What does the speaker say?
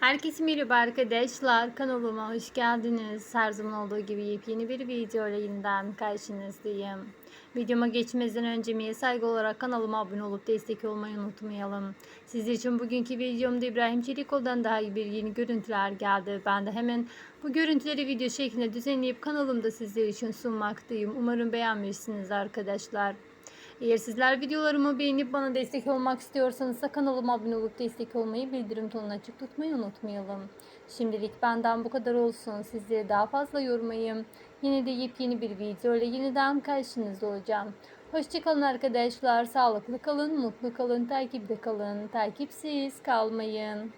Herkese merhaba arkadaşlar. Kanalıma hoş geldiniz. Her zaman olduğu gibi yepyeni bir video ile yeniden karşınızdayım. Videoma geçmeden önce emeğe saygı olarak kanalıma abone olup destek olmayı unutmayalım. Sizler için bugünkü videomda İbrahim Çelikoğlu'dan daha iyi bir yeni görüntüler geldi. Ben de hemen bu görüntüleri video şeklinde düzenleyip kanalımda sizler için sunmaktayım. Umarım beğenmişsiniz arkadaşlar. Eğer sizler videolarımı beğenip bana destek olmak istiyorsanız da kanalıma abone olup destek olmayı, bildirim tonunu açık tutmayı unutmayalım. Şimdilik benden bu kadar olsun. Sizleri daha fazla yormayayım. Yine de yepyeni bir video ile yeniden karşınızda olacağım. Hoşçakalın arkadaşlar. Sağlıklı kalın, mutlu kalın, takipte kalın. Takipsiz kalmayın.